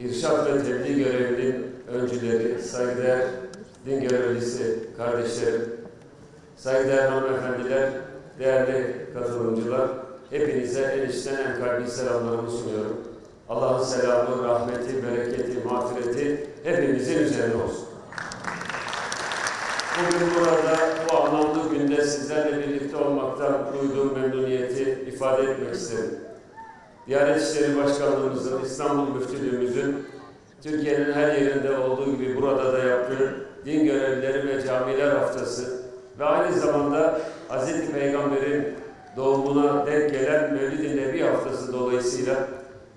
İrşad ve tebliğ görevinin öncüleri, saygıdeğer din görevlisi kardeşlerim, saygıdeğer hanımefendiler, değerli katılımcılar, hepinize en içten en kalbi selamlarımı sunuyorum. Allah'ın selamı, rahmeti, bereketi, mağfireti hepimizin üzerine olsun. Bugün burada bu anlamlı günde sizlerle birlikte olmaktan duyduğum memnuniyeti ifade etmek isterim. Diyanet İşleri Başkanlığımızın, İstanbul Müftülüğümüzün Türkiye'nin her yerinde olduğu gibi burada da yaptığı din görevlileri ve camiler haftası ve aynı zamanda Hz. Peygamber'in doğumuna denk gelen Mevlid-i Nebi haftası dolayısıyla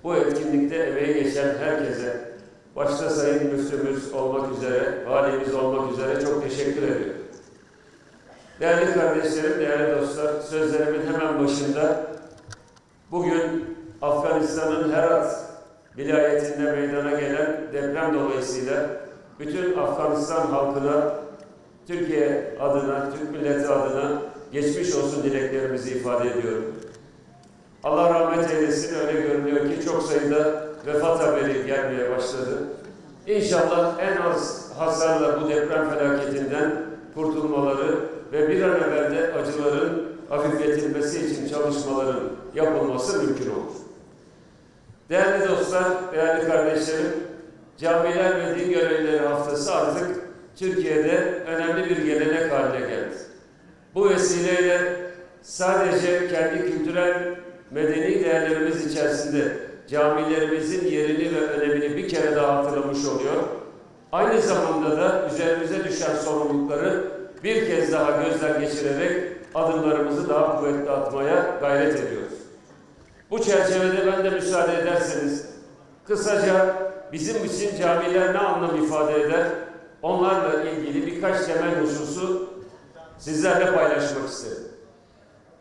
bu etkinlikte emeği geçen herkese başta Sayın Müftümüz olmak üzere, valimiz olmak üzere çok teşekkür ediyorum. Değerli kardeşlerim, değerli dostlar, sözlerimin hemen başında bugün Afganistan'ın Herat vilayetinde meydana gelen deprem dolayısıyla bütün Afganistan halkına, Türkiye adına, Türk milleti adına geçmiş olsun dileklerimizi ifade ediyorum. Allah rahmet eylesin öyle görünüyor ki çok sayıda vefat haberi gelmeye başladı. İnşallah en az hasarla bu deprem felaketinden kurtulmaları ve bir an evvel de acıların hafifletilmesi için çalışmaların yapılması mümkün olur. Değerli dostlar, değerli kardeşlerim, camiler ve din görevlileri haftası artık Türkiye'de önemli bir gelenek haline geldi. Bu vesileyle sadece kendi kültürel medeni değerlerimiz içerisinde camilerimizin yerini ve önemini bir kere daha hatırlamış oluyor. Aynı zamanda da üzerimize düşen sorumlulukları bir kez daha gözden geçirerek adımlarımızı daha kuvvetli atmaya gayret ediyoruz. Bu çerçevede ben de müsaade ederseniz kısaca bizim için camiler ne anlam ifade eder? Onlarla ilgili birkaç temel hususu sizlerle paylaşmak isterim.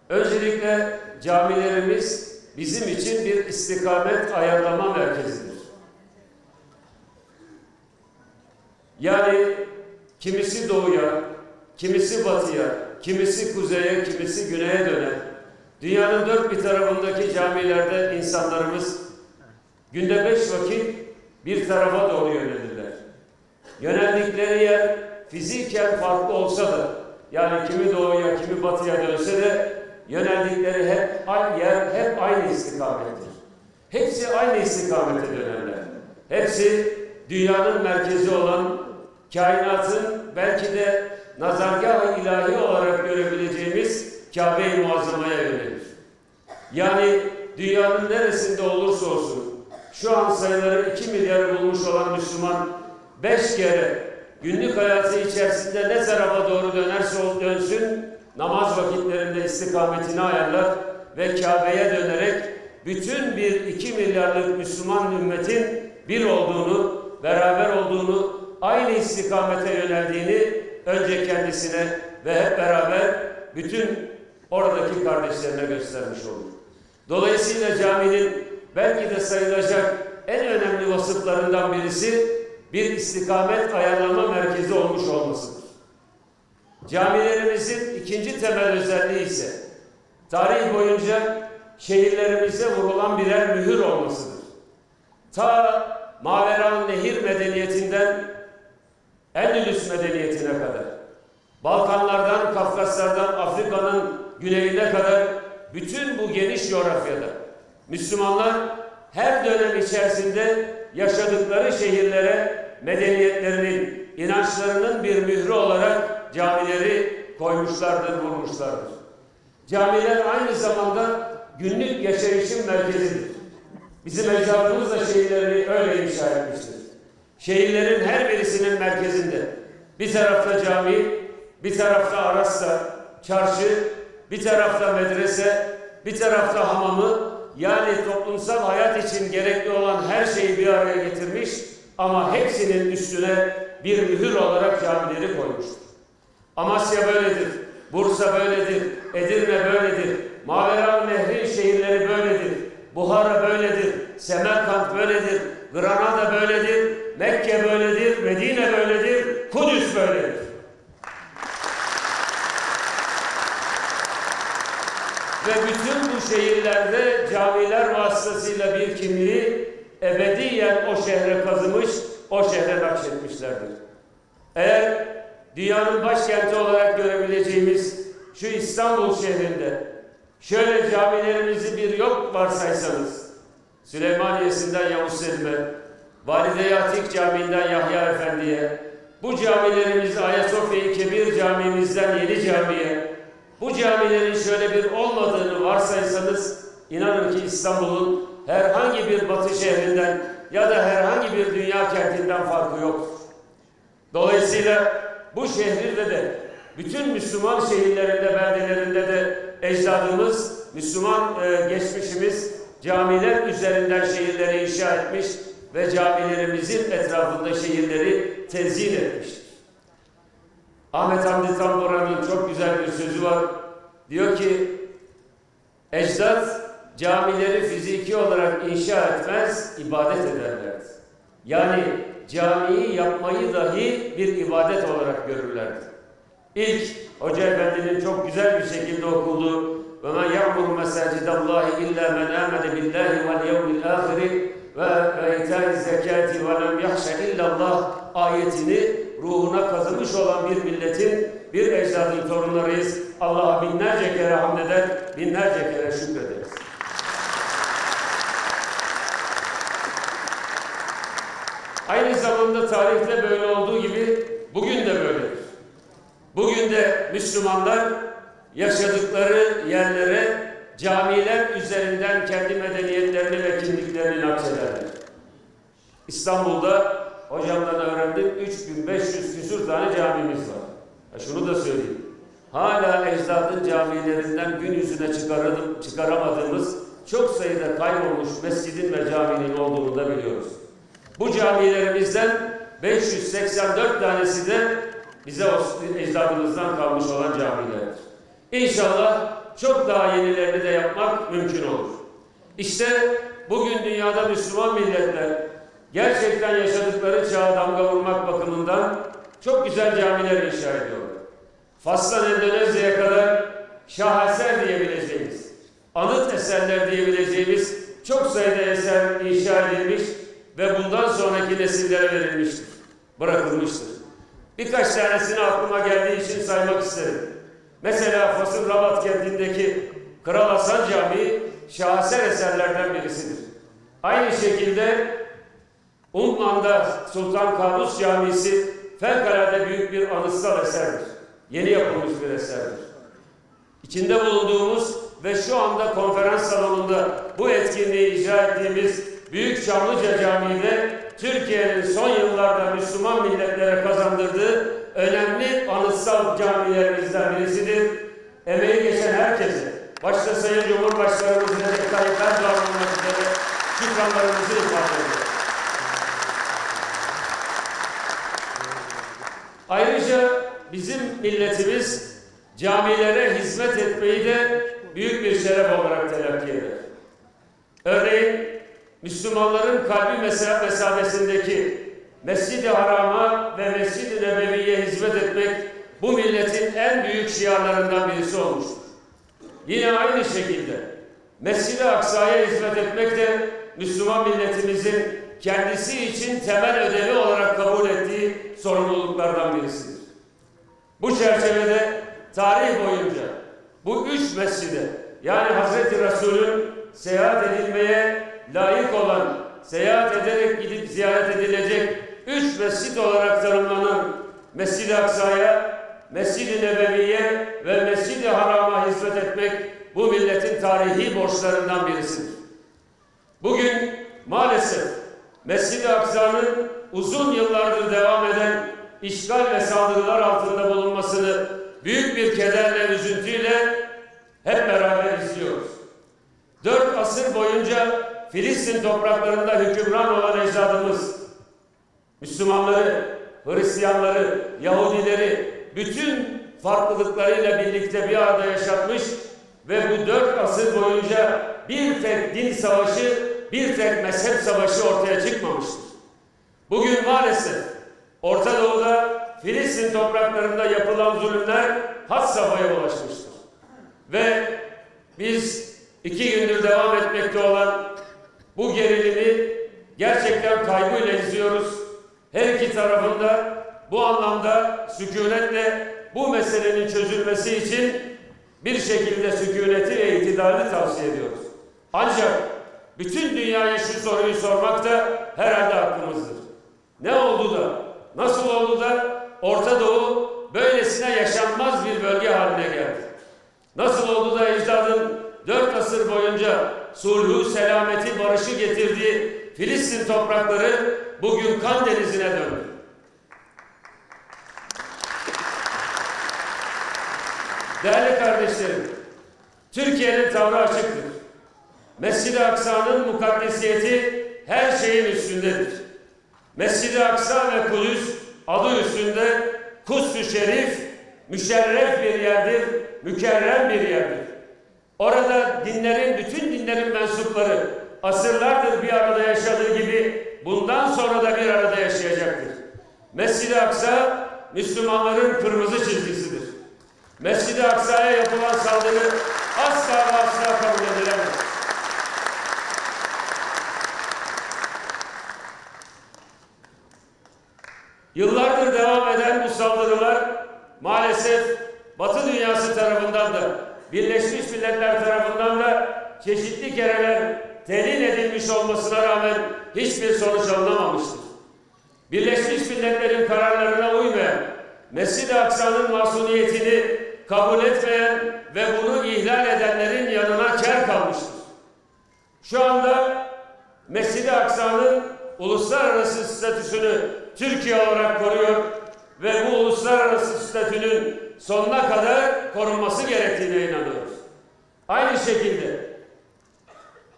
Öncelikle camilerimiz bizim için bir istikamet ayarlama merkezidir. Yani kimisi doğuya, kimisi batıya, kimisi kuzeye, kimisi güneye döner. Dünyanın dört bir tarafındaki camilerde insanlarımız günde beş vakit bir tarafa doğru yönelirler. Yöneldikleri yer fiziken farklı olsa da yani kimi doğuya kimi batıya dönse de yöneldikleri hep aynı yer, hep aynı istikamettir. Hepsi aynı istikamete dönerler. Hepsi dünyanın merkezi olan kainatın belki de nazargah ilahi olarak görebileceğimiz Kabe-i Muazzama'ya yönelir. Yani dünyanın neresinde olursa olsun şu an sayıları 2 milyar bulmuş olan Müslüman 5 kere günlük hayatı içerisinde ne tarafa doğru dönerse dönsün namaz vakitlerinde istikametini ayarlar ve Kabe'ye dönerek bütün bir iki milyarlık Müslüman ümmetin bir olduğunu, beraber olduğunu, aynı istikamete yöneldiğini önce kendisine ve hep beraber bütün oradaki kardeşlerine göstermiş olur. Dolayısıyla caminin belki de sayılacak en önemli vasıflarından birisi bir istikamet ayarlama merkezi olmuş olmasıdır. Camilerimizin ikinci temel özelliği ise tarih boyunca şehirlerimize vurulan birer mühür olmasıdır. Ta Maveran Nehir medeniyetinden Endülüs medeniyetine kadar, Balkanlardan, Kafkaslardan, Afrika'nın güneyine kadar bütün bu geniş coğrafyada Müslümanlar her dönem içerisinde yaşadıkları şehirlere medeniyetlerinin, inançlarının bir mührü olarak camileri koymuşlardır, vurmuşlardır. Camiler aynı zamanda günlük yaşayışın merkezidir. Bizim ecdadımız da şehirlerini öyle inşa etmiştir. Şehirlerin her birisinin merkezinde bir tarafta cami, bir tarafta arasta, çarşı, bir tarafta medrese, bir tarafta hamamı yani toplumsal hayat için gerekli olan her şeyi bir araya getirmiş ama hepsinin üstüne bir mühür olarak camileri koymuştur. Amasya böyledir, Bursa böyledir, Edirne böyledir, Maveran Nehri şehirleri böyledir, Buhara böyledir, Semerkant böyledir, Granada böyledir, Mekke böyledir, Medine böyledir, Kudüs böyledir. Ve bütün bu şehirlerde camiler vasıtasıyla bir kimliği ebediyen o şehre kazımış, o şehre nakşetmişlerdir. Eğer dünyanın başkenti olarak görebileceğimiz şu İstanbul şehrinde şöyle camilerimizi bir yok varsaysanız, Süleymaniye'sinden Yavuz Selim'e, Valide-i Camii'nden Yahya Efendi'ye, bu camilerimizi Ayasofya-i Kebir Camimizden Yeni Cami'ye, bu camilerin şöyle bir olmadığını varsaysanız, inanın ki İstanbul'un herhangi bir batı şehrinden ya da herhangi bir dünya kentinden farkı yoktur. Dolayısıyla bu şehirde de bütün Müslüman şehirlerinde, beldelerinde de ecdadımız, Müslüman e, geçmişimiz camiler üzerinden şehirleri inşa etmiş ve camilerimizin etrafında şehirleri tezyin etmiştir. Ahmet Hamdi Tanpınar'ın çok güzel bir sözü var. Diyor ki, ecdat camileri fiziki olarak inşa etmez, ibadet ederlerdi. Yani camiyi yapmayı dahi bir ibadet olarak görürlerdi. İlk Hoca Efendi'nin çok güzel bir şekilde okuduğu ve men ya'muru mesacidallahi illa men amene billahi vel yevmil ahiri ve ita'i zekati ve lem yahşe illallah ayetini ruhuna kazımış olan bir milletin, bir ecdadın torunlarıyız. Allah'a binlerce kere hamd eder, binlerce kere şükrederiz. Aynı zamanda tarihte böyle olduğu gibi bugün de böyledir. Bugün de Müslümanlar yaşadıkları yerlere camiler üzerinden kendi medeniyetlerini ve kimliklerini nakşederler. İstanbul'da hocamdan öğrendim 3500 küsur tane camimiz var. Ya şunu da söyleyeyim. Hala ecdadın camilerinden gün yüzüne çıkaralım, çıkaramadığımız çok sayıda kaybolmuş mescidin ve caminin olduğunu da biliyoruz. Bu camilerimizden 584 tanesi de bize ecdadımızdan kalmış olan camilerdir. İnşallah çok daha yenilerini de yapmak mümkün olur. İşte bugün dünyada Müslüman milletler gerçekten yaşadıkları çağa damga vurmak bakımından çok güzel camiler inşa ediyorlar. Fas'tan Endonezya'ya kadar şaheser diyebileceğimiz, anıt eserler diyebileceğimiz çok sayıda eser inşa edilmiş ve bundan sonraki nesillere verilmiştir, bırakılmıştır. Birkaç tanesini aklıma geldiği için saymak isterim. Mesela Fas'ın Rabat kentindeki Kral Hasan Camii şaheser eserlerden birisidir. Aynı şekilde Umman'da Sultan Kabus Camisi fevkalade büyük bir anıtsal eserdir. Yeni yapılmış bir eserdir. İçinde bulunduğumuz ve şu anda konferans salonunda bu etkinliği icra ettiğimiz Büyük Çamlıca Camii'de Türkiye'nin son yıllarda Müslüman milletlere kazandırdığı önemli anıtsal camilerimizden birisidir. Emeği geçen herkese, başta Sayın Cumhurbaşkanımız Recep Tayyip Erdoğan olmak üzere şükranlarımızı ifade ediyoruz. Ayrıca bizim milletimiz camilere hizmet etmeyi de büyük bir şeref olarak telakki eder. Örneğin Müslümanların kalbi mesafesindeki Mescid-i Haram'a ve Mescid-i Nebevi'ye hizmet etmek bu milletin en büyük şiarlarından birisi olmuştur. Yine aynı şekilde Mescid-i Aksa'ya hizmet etmek de Müslüman milletimizin kendisi için temel ödevi olarak kabul ettiği sorumluluklardan birisidir. Bu çerçevede tarih boyunca bu üç mescide yani Hazreti Resul'ün seyahat edilmeye layık olan, seyahat ederek gidip ziyaret edilecek üç mescid olarak tanımlanan Mescid-i Aksa'ya, Mescid-i Nebevi'ye ve Mescid-i Haram'a hizmet etmek bu milletin tarihi borçlarından birisidir. Bugün maalesef Mescid-i Aksa'nın uzun yıllardır devam eden işgal ve saldırılar altında bulunmasını büyük bir kederle, üzüntüyle hep beraber izliyoruz. Dört asır boyunca Filistin topraklarında hükümran olan ecdadımız, Müslümanları, Hristiyanları, Yahudileri bütün farklılıklarıyla birlikte bir arada yaşatmış ve bu dört asır boyunca bir tek din savaşı, bir tek mezhep savaşı ortaya çıkmamıştır. Bugün maalesef Orta Doğu'da Filistin topraklarında yapılan zulümler had safhaya ulaşmıştır. Ve biz iki gündür devam etmekte olan bu gerilimi tarafında bu anlamda sükunetle bu meselenin çözülmesi için bir şekilde sükuneti ve itidarı tavsiye ediyoruz. Ancak bütün dünyaya şu soruyu sormak da herhalde hakkımızdır. Ne oldu da, nasıl oldu da Orta Doğu böylesine yaşanmaz bir bölge haline geldi? Nasıl oldu da ecdadın dört asır boyunca sulhu, selameti, barışı getirdiği Filistin toprakları bugün kan denizine döndü? Değerli kardeşlerim, Türkiye'nin tavrı açıktır. Mescid-i Aksa'nın mukaddesiyeti her şeyin üstündedir. Mescid-i Aksa ve Kudüs adı üstünde Kuds-ü Şerif müşerref bir yerdir, mükerrem bir yerdir. Orada dinlerin, bütün dinlerin mensupları asırlardır bir arada yaşadığı gibi bundan sonra da bir arada yaşayacaktır. Mescid-i Aksa Müslümanların kırmızı çizgisidir. Mescid-i Aksa'ya yapılan saldırı asla ve asla kabul edilemez. Yıllardır devam eden bu saldırılar maalesef Batı dünyası tarafından da Birleşmiş Milletler tarafından da çeşitli kereler telin edilmiş olmasına rağmen hiçbir sonuç alınamamıştır. Birleşmiş Milletler'in kararlarına uymayan, Mescid-i Aksa'nın masumiyetini kabul etmeyen ve bunu ihlal edenlerin yanına ker kalmıştır. Şu anda Mescid-i Aksa'nın uluslararası statüsünü Türkiye olarak koruyor ve bu uluslararası statünün sonuna kadar korunması gerektiğine inanıyoruz. Aynı şekilde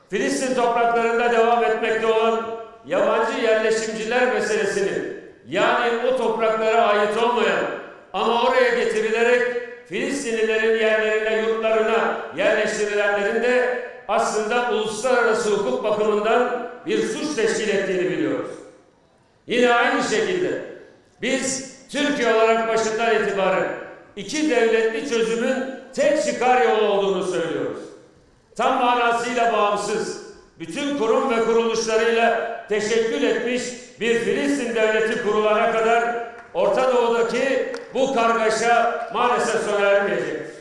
Filistin topraklarında devam etmekte olan yabancı yerleşimciler meselesini yani o topraklara ait olmayan ama oraya getirilerek Filistinlilerin yerlerine, yurtlarına yerleştirilenlerin de aslında uluslararası hukuk bakımından bir suç teşkil ettiğini biliyoruz. Yine aynı şekilde biz Türkiye olarak başından itibaren iki devletli çözümün tek çıkar yolu olduğunu söylüyoruz. Tam manasıyla bağımsız, bütün kurum ve kuruluşlarıyla teşekkül etmiş bir Filistin devleti kurulana kadar Orta Doğu'daki bu kargaşa maalesef sona ermeyecektir.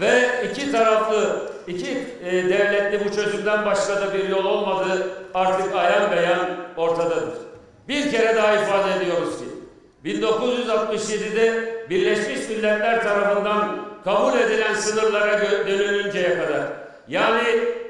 Ve iki taraflı, iki e, devletli bu çözümden başka da bir yol olmadığı artık ayan beyan ortadadır. Bir kere daha ifade ediyoruz ki 1967'de Birleşmiş Milletler tarafından kabul edilen sınırlara dönülünceye kadar yani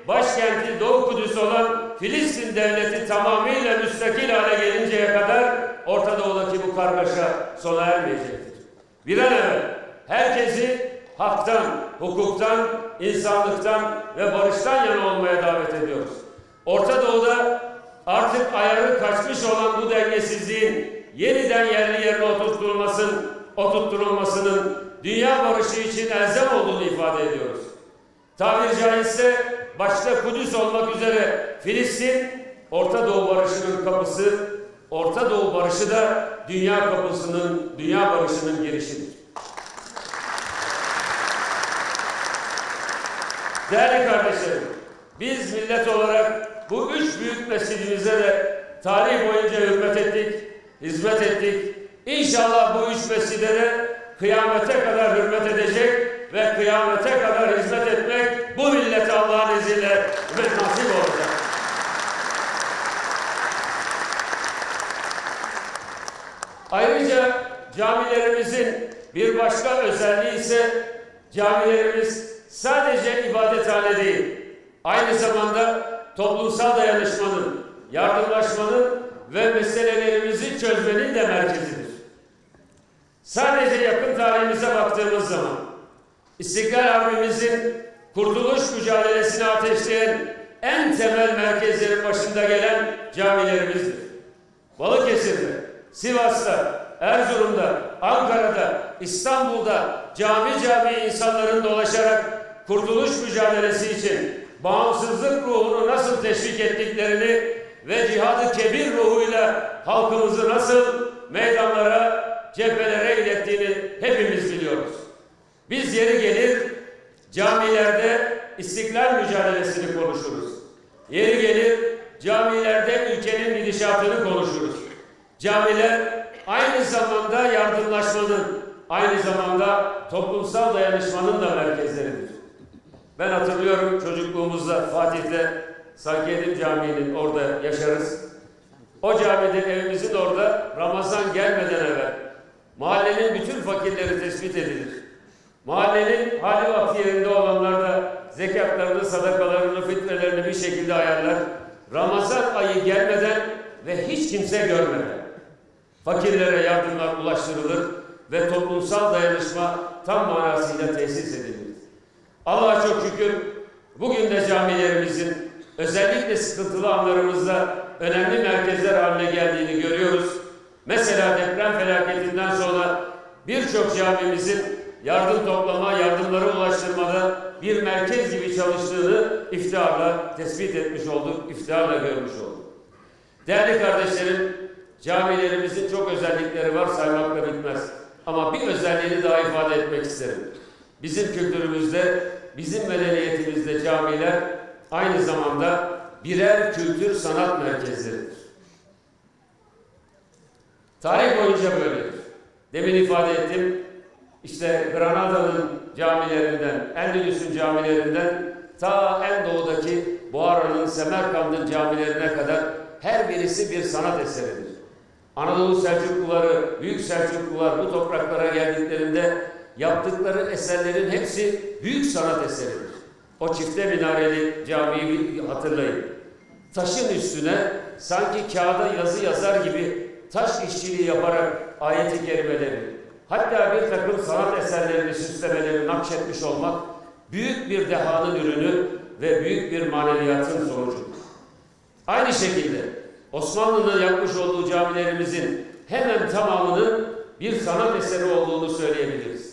başkenti Doğu Kudüs olan Filistin devleti tamamıyla müstakil hale gelinceye kadar Orta Doğu'daki bu kargaşa sona ermeyecektir. Bir an evvel herkesi haktan, hukuktan, insanlıktan ve barıştan yana olmaya davet ediyoruz. Orta Doğu'da artık ayarı kaçmış olan bu dengesizliğin yeniden yerli yerine oturtulmasın, oturtulmasının dünya barışı için elzem olduğunu ifade ediyoruz. Tabiri caizse başta Kudüs olmak üzere Filistin, Orta Doğu barışının kapısı, Orta Doğu barışı da dünya kapısının, dünya barışının girişidir. Değerli kardeşlerim, biz millet olarak bu üç büyük mescidimize de tarih boyunca hürmet ettik, hizmet ettik. İnşallah bu üç mescide de kıyamete kadar hürmet edecek ve kıyamete kadar hizmet etmek bu millete Allah'ın izniyle ve nasip olacak. Ayrıca camilerimizin bir başka özelliği ise camilerimiz sadece ibadethane değil, aynı zamanda toplumsal dayanışmanın, yardımlaşmanın ve meselelerimizi çözmenin de merkezidir. Sadece yakın tarihimize baktığımız zaman İstiklal Harbimizin kurtuluş mücadelesini ateşleyen en temel merkezlerin başında gelen camilerimizdir. Balıkesir'de, Sivas'ta, Erzurum'da, Ankara'da, İstanbul'da cami cami insanların dolaşarak kurtuluş mücadelesi için bağımsızlık ruhunu nasıl teşvik ettiklerini ve cihadı kebir ruhuyla halkımızı nasıl meydanlara, cephelere ilettiğini hepimiz biliyoruz. Biz yeri gelir camilerde istiklal mücadelesini konuşuruz. Yeri gelir camilerde ülkenin gidişatını konuşuruz. Camiler aynı zamanda yardımlaşmanın, aynı zamanda toplumsal dayanışmanın da merkezleridir. Ben hatırlıyorum çocukluğumuzda Fatih'te Sanki Camii'nin orada yaşarız. O camide evimizin orada Ramazan gelmeden evvel mahallenin bütün fakirleri tespit edilir. Mahallenin hali vakti yerinde olanlar da zekatlarını, sadakalarını, fitrelerini bir şekilde ayarlar. Ramazan ayı gelmeden ve hiç kimse görmeden fakirlere yardımlar ulaştırılır ve toplumsal dayanışma tam manasıyla tesis edilir. Allah'a çok şükür bugün de camilerimizin özellikle sıkıntılı anlarımızda önemli merkezler haline geldiğini görüyoruz. Mesela deprem felaketinden sonra birçok camimizin yardım toplama, yardımları ulaştırmada bir merkez gibi çalıştığını iftiharla tespit etmiş olduk, iftiharla görmüş olduk. Değerli kardeşlerim, camilerimizin çok özellikleri var, saymakla bitmez. Ama bir özelliğini daha ifade etmek isterim. Bizim kültürümüzde, bizim medeniyetimizde camiler aynı zamanda birer kültür sanat merkezleridir. Tarih boyunca böyledir. Demin ifade ettim. İşte Granada'nın camilerinden, Endülüs'ün camilerinden ta en doğudaki Buhara'nın, Semerkand'ın camilerine kadar her birisi bir sanat eseridir. Anadolu Selçukluları, Büyük Selçuklular bu topraklara geldiklerinde yaptıkları eserlerin hepsi büyük sanat eseridir. O çifte minareli camiyi hatırlayın. Taşın üstüne sanki kağıda yazı yazar gibi taş işçiliği yaparak ayeti kerimeleri, hatta bir takım sanat eserlerini süslemeleri nakşetmiş olmak büyük bir dehanın ürünü ve büyük bir maneviyatın sonucudur. Aynı şekilde Osmanlı'nın yapmış olduğu camilerimizin hemen tamamının bir sanat eseri olduğunu söyleyebiliriz.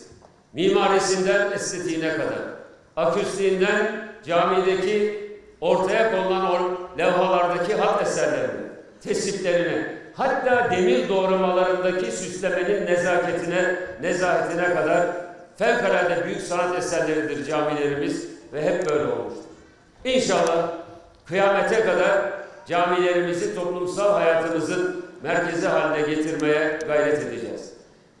Mimarisinden estetiğine kadar, aküstiğinden camideki ortaya konulan o levhalardaki hat eserlerine, tesiplerine, hatta demir doğramalarındaki süslemenin nezaketine, nezahetine kadar fevkalade büyük sanat eserleridir camilerimiz ve hep böyle olmuştur. İnşallah kıyamete kadar camilerimizi toplumsal hayatımızın merkezi haline getirmeye gayret edeceğiz.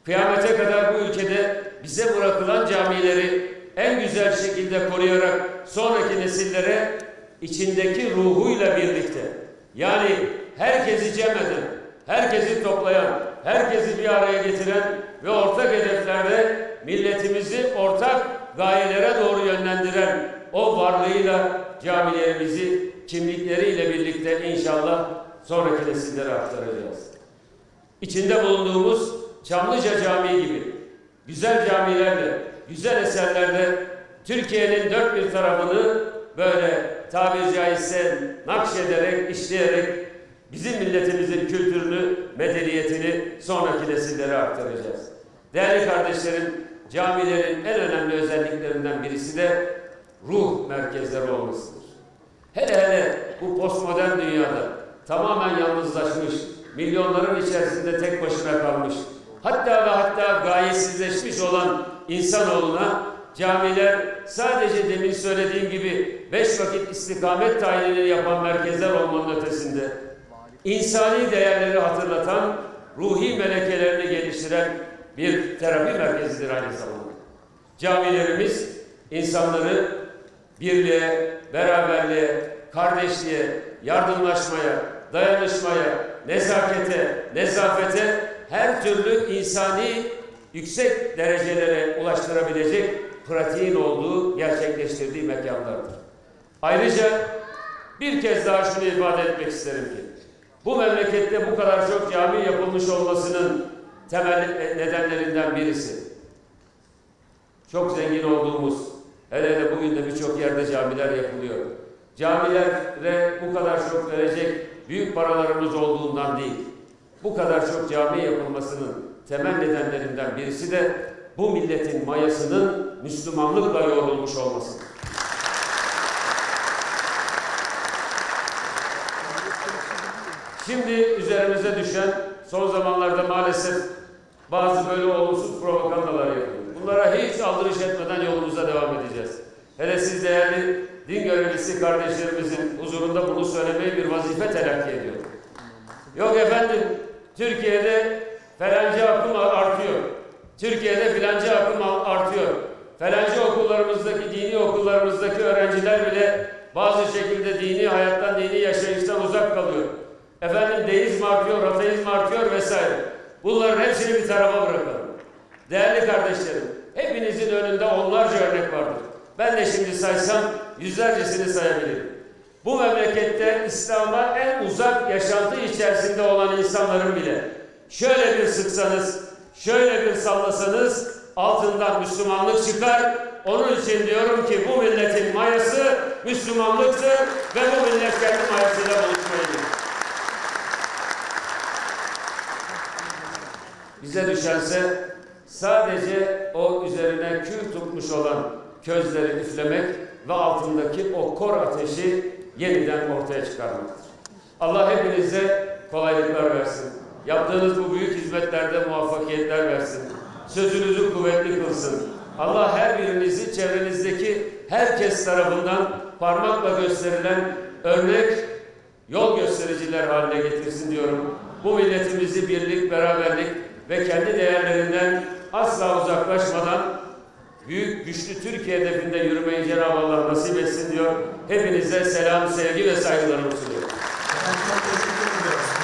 Kıyamete kadar bu ülkede bize bırakılan camileri en güzel şekilde koruyarak sonraki nesillere içindeki ruhuyla birlikte yani herkesi cem eden, herkesi toplayan, herkesi bir araya getiren ve ortak hedeflerde milletimizi ortak gayelere doğru yönlendiren o varlığıyla camilerimizi kimlikleriyle birlikte inşallah sonraki nesillere aktaracağız. İçinde bulunduğumuz Çamlıca Camii gibi güzel camilerle, güzel eserlerle Türkiye'nin dört bir tarafını böyle tabiri caizse nakşederek, işleyerek bizim milletimizin kültürünü, medeniyetini sonraki nesillere aktaracağız. Değerli kardeşlerim, camilerin en önemli özelliklerinden birisi de ruh merkezleri olmasıdır. Hele hele bu postmodern dünyada tamamen yalnızlaşmış, milyonların içerisinde tek başına kalmış, hatta ve hatta gayesizleşmiş olan insanoğluna camiler sadece demin söylediğim gibi beş vakit istikamet tayinini yapan merkezler olmanın ötesinde insani değerleri hatırlatan, ruhi melekelerini geliştiren bir terapi merkezidir aynı zamanda. Camilerimiz insanları birliğe, beraberliğe, kardeşliğe, yardımlaşmaya, dayanışmaya, nezakete, nezafete her türlü insani yüksek derecelere ulaştırabilecek pratiğin olduğu, gerçekleştirdiği mekanlardır. Ayrıca bir kez daha şunu ifade etmek isterim ki, bu memlekette bu kadar çok cami yapılmış olmasının temel nedenlerinden birisi. Çok zengin olduğumuz, hele hele bugün de birçok yerde camiler yapılıyor. Camilere bu kadar çok verecek büyük paralarımız olduğundan değil. Bu kadar çok cami yapılmasının temel nedenlerinden birisi de bu milletin mayasının Müslümanlıkla yoğrulmuş olmasıdır. Şimdi üzerimize düşen son zamanlarda maalesef bazı böyle olumsuz propagandalar yapılıyor. Bunlara hiç aldırış etmeden yolumuza devam edeceğiz. hele siz değerli din görevlisi kardeşlerimizin huzurunda bunu söylemeyi bir vazife telakki ediyorum. Yok efendim, Türkiye'de falancı akım artıyor. Türkiye'de filancı akım artıyor. Falancı okullarımızdaki, dini okullarımızdaki öğrenciler bile bazı şekilde dini hayattan, dini yaşayıştan uzak kalıyor. Efendim deizm artıyor, ateizm artıyor vesaire. Bunların hepsini bir tarafa bırakalım. Değerli kardeşlerim, hepinizin önünde onlarca örnek vardır. Ben de şimdi saysam yüzlercesini sayabilirim. Bu memlekette İslam'a en uzak yaşantı içerisinde olan insanların bile şöyle bir sıksanız, şöyle bir sallasanız altından Müslümanlık çıkar. Onun için diyorum ki bu milletin mayası Müslümanlıktır ve bu millet kendi mayasıyla buluşmayı. Bize düşense sadece o üzerine kül tutmuş olan közleri üflemek ve altındaki o kor ateşi yeniden ortaya çıkarmaktır. Allah hepinize kolaylıklar versin. Yaptığınız bu büyük hizmetlerde muvaffakiyetler versin. Sözünüzü kuvvetli kılsın. Allah her birinizi çevrenizdeki herkes tarafından parmakla gösterilen örnek yol göstericiler haline getirsin diyorum. Bu milletimizi birlik, beraberlik ve kendi değerlerinden asla uzaklaşmadan büyük güçlü Türkiye hedefinde yürümeyi Cenab-ı Allah nasip etsin diyor. Hepinize selam, sevgi ve saygılarımı sunuyorum.